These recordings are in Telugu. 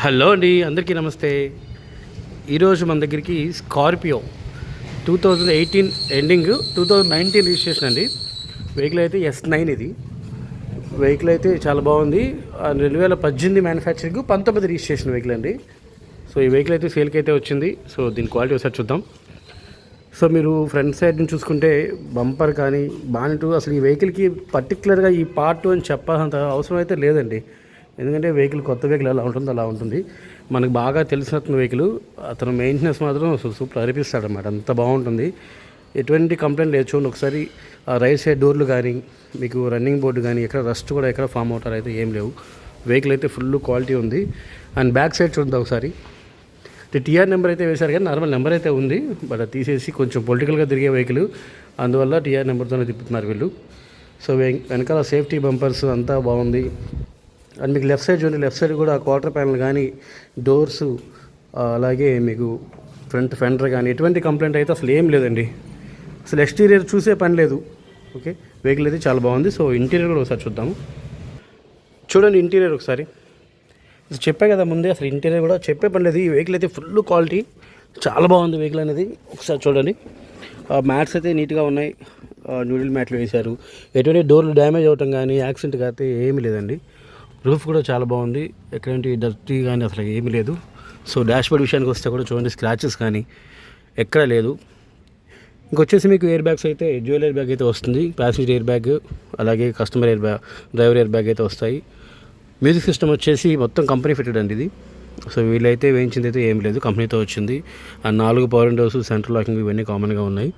హలో అండి అందరికీ నమస్తే. ఈరోజు మన దగ్గరికి Scorpio two thousand eighteen ending two thousand nineteen registration అండి. వెహికల్ అయితే ఎస్ నైన్ ఇది. వెహికల్ అయితే చాలా బాగుంది. ఆ రెండు వేల పద్దెనిమిది మ్యానుఫ్యాక్చరింగ్ పంతొమ్మిది రిజిస్ట్రేషన్ వెహికల్ అండి. సో ఈ వెహికల్ అయితే సేల్కి అయితే వచ్చింది. సో దీని క్వాలిటీ ఒకసారి చూద్దాం. సో మీరు ఫ్రంట్ సైడ్ నుంచి చూసుకుంటే బంపర్ కానీ బానెట్ అసలు ఈ వెహికల్కి పర్టికులర్గా ఈ పార్ట్ అని చెప్పాల్సినంత అవసరం అయితే లేదండి. ఎందుకంటే వెహికల్ కొత్త వెహికల్ ఎలా ఉంటుందో అలా ఉంటుంది. మనకు బాగా తెలిసిన వెహికల్ అతను మెయింటెనెన్స్ మాత్రం సూపర్ అనిపిస్తాడు అనమాట అంత బాగుంటుంది. ఎటువంటి కంప్లైంట్ లేదు. చూడండి ఒకసారి ఆ రైట్ సైడ్ డోర్లు కానీ మీకు రన్నింగ్ బోర్డు కానీ ఎక్కడ రస్ట్ కూడా ఎక్కడ ఫామ్ అవుతారు అయితే ఏం లేవు. వెహికల్ అయితే ఫుల్ క్వాలిటీ ఉంది. అండ్ బ్యాక్ సైడ్ చూద్దాం ఒకసారి. టీఆర్ నెంబర్ అయితే వేశారు కానీ నార్మల్ నెంబర్ అయితే ఉంది. బట్ తీసేసి కొంచెం పొలిటికల్గా తిరిగే వెహికల్ అందువల్ల టీఆర్ నెంబర్తోనే తిప్పుతున్నారు వీళ్ళు. సో వె- వెనకాల సేఫ్టీ బంపర్స్ అంతా బాగుంది. అండ్ మీకు లెఫ్ట్ సైడ్ చూడండి లెఫ్ట్ సైడ్ కూడా క్వార్టర్ ప్యానల్ కానీ డోర్స్ అలాగే మీకు ఫ్రంట్ ఫెండర్ కానీ ఎటువంటి కంప్లైంట్ అయితే అసలు ఏం లేదండి. అసలు ఎక్స్టీరియర్ చూసే పని లేదు. ఓకే? వెహికల్ అయితే చాలా బాగుంది. సో ఇంటీరియర్ కూడా ఒకసారి చూద్దాము చూడండి ఇంటీరియర్ ఒకసారి. చెప్పే చెప్పా కదా ముందే అసలు ఇంటీరియర్ కూడా చెప్పే పని లేదు. ఈ వెహికల్ అయితే ఫుల్ క్వాలిటీ చాలా బాగుంది వెహికల్ అనేది. ఒకసారి చూడండి. మ్యాట్స్ అయితే నీట్గా ఉన్నాయి. న్యూడిల్ మ్యాట్లు వేశారు. ఎటువంటి డోర్లు డ్యామేజ్ అవ్వటం కానీ యాక్సిడెంట్ అయితే ఏమీ లేదండి. రూఫ్ కూడా చాలా బాగుంది. ఎక్కడంటే డర్టీ కానీ అసలు ఏమీ లేదు. సో డాష్ బోర్డ్ విషయానికి వస్తే కూడా చూడండి స్క్రాచెస్ కానీ ఎక్కడ లేదు. ఇంకొచ్చేసి మీకు ఎయిర్ బ్యాగ్స్ అయితే జ్యువెల్ ఎయిర్ బ్యాగ్ అయితే వస్తుంది. ప్యాసింజర్ ఎయిర్ బ్యాగ్ అలాగే customer air bag driver air bag అయితే వస్తాయి. మ్యూజిక్ సిస్టమ్ వచ్చేసి మొత్తం కంపెనీ ఫిటెడ్ అండి ఇది. సో వీళ్ళైతే వేయించింది అయితే ఏం లేదు కంపెనీతో వచ్చింది. ఆ నాలుగు పవర్ విండోస్ సెంట్రల్ లాకింగ్ ఇవన్నీ కామన్గా ఉన్నాయి.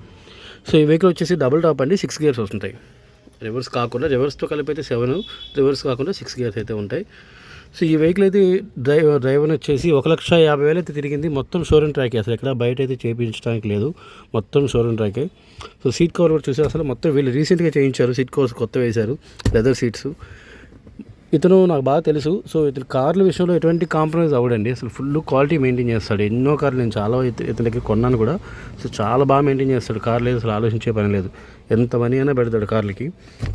సో ఈ వెహికల్ వచ్చేసి డబుల్ టాప్ అండి సిక్స్ గేర్స్ వస్తుంటాయి. రివర్స్ కాకుండా రివర్స్తో కలిపి అయితే సెవెన్ రివర్స్ కాకుండా సిక్స్ గేర్స్ అయితే ఉంటాయి. సో ఈ వెహికల్ అయితే డ్రైవర్ డ్రైవర్ వచ్చేసి ఒక లక్ష యాభై వేలు అయితే తిరిగింది. మొత్తం షోరూమ్ ట్రాకే అసలు. ఎక్కడ బయట అయితే చేయించడానికి లేదు. మొత్తం షోరూమ్ ట్రాకే సో సీట్ కవర్ కూడా చూసి అసలు? మొత్తం వీళ్ళు రీసెంట్గా చేయించారు. సీట్ కవర్స్ కొత్త వేశారు. లెదర్ సీట్స్ ఇతను నాకు బాగా తెలుసు. సో ఇతను కార్ల విషయంలో ఎటువంటి కాంప్రమైజ్ అవ్వడండి. అసలు ఫుల్ క్వాలిటీ మెయింటైన్ చేస్తాడు. ఎన్నో కార్లు నేను చాలా ఇతనికి ఇతని దగ్గర కొన్నాను కూడా. సో చాలా బాగా మెయింటైన్ చేస్తాడు. కార్లు అసలు ఆలోచించే పని లేదు. ఎంత మనీ అయినా పెడతాడు కార్లకి.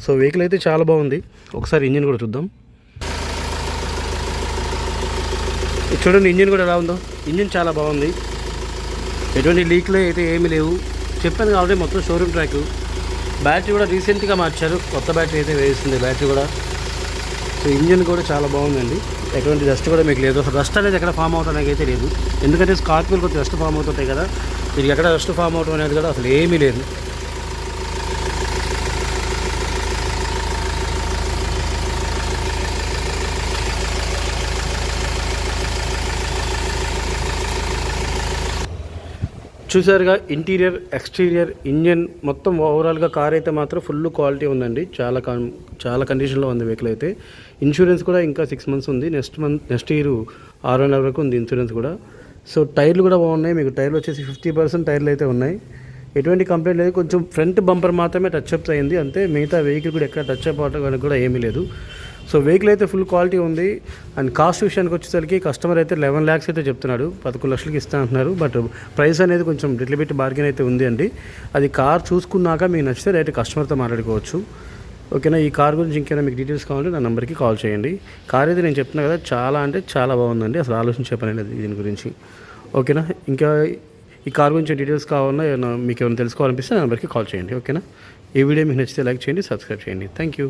సో వెహికల్ అయితే చాలా బాగుంది. ఒకసారి ఇంజిన్ కూడా చూద్దాం. చూడండి ఇంజిన్ కూడా ఎలా ఉందో. ఇంజిన్ చాలా బాగుంది. ఎటువంటి లీక్లు అయితే ఏమీ లేవు. చెప్పాను కాబట్టి మొత్తం షోరూమ్ ట్రాక్ బ్యాటరీ కూడా రీసెంట్గా మార్చారు. కొత్త బ్యాటరీ అయితే వేస్తుంది బ్యాటరీ కూడా సో ఇంజిన్ కూడా చాలా బాగుందండి. ఎటువంటి డస్ట్ కూడా మీకు లేదు. అసలు డస్ట్ అనేది ఎక్కడ ఫామ్ అవడానికి అయితే లేదు. ఎందుకంటే స్కార్పియోలు కొంచెం డస్ట్ ఫామ్ అవుతుంటాయి కదా. దీనికి ఎక్కడ డస్ట్ ఫామ్ అవడం అనేది కూడా అసలు ఏమీ లేదు. చూసారుగా ఇంటీరియర్ ఎక్స్టీరియర్ ఇంజన్ మొత్తం ఓవరాల్గా కార్ అయితే మాత్రం ఫుల్ క్వాలిటీ ఉందండి. చాలా కన్ చాలా కండిషన్లో ఉంది వెహికల్ అయితే. ఇన్సూరెన్స్ కూడా ఇంకా సిక్స్ మంత్స్ ఉంది. నెక్స్ట్ మంత్ నెక్స్ట్ ఇయర్ ఆరు నెలల వరకు ఉంది ఇన్సూరెన్స్ కూడా. సో టైర్లు కూడా బాగున్నాయి. మీకు టైర్లు వచ్చేసి ఫిఫ్టీ పర్సెంట్ టైర్లు అయితే ఉన్నాయి. ఎటువంటి కంప్లైంట్ లేదు. కొంచెం ఫ్రంట్ బంపర్ మాత్రమే టచ్ అప్ అయింది. అంతే మిగతా వెహికల్ కూడా ఎక్కడ టచ్ అప్ అవడం కూడా ఏమీ లేదు. సో వెహికల్ అయితే ఫుల్ క్వాలిటీ ఉంది. అండ్ కాస్ట్ విషయానికి వచ్చేసరికి కస్టమర్ అయితే లెవెన్ ల్యాక్స్ అయితే చెప్తున్నాడు. పదకొండు లక్షలకి ఇస్తా అంటున్నారు బట్ ప్రైస్ అనేది కొంచెం లిటిల్ బిట్ బార్గెన్ అయితే ఉంది అండి. అది కార్ చూసుకున్నాక మీకు నచ్చితే డైరెక్ట్ కస్టమర్తో మాట్లాడుకోవచ్చు. ఓకేనా ఈ కార్ గురించి ఇంకేమైనా మీకు డీటెయిల్స్ కావాలంటే నా నెంబర్కి కాల్ చేయండి. కార్ అయితే నేను చెప్తున్నా కదా చాలా అంటే చాలా బాగుందండి. అసలు ఆలోచించే పని లేదు దీని గురించి. ఓకేనా ఇంకా ఈ కార్ గురించి డీటెయిల్స్ కావాలన్నా ఏమైనా మీకు ఏమైనా తెలుసుకోవాలనిపిస్తే నా నెంబర్కి కాల్ చేయండి. ఓకేనా ఈ వీడియో మీకు నచ్చితే లైక్ చేయండి సబ్స్క్రైబ్ చేయండి. Thank you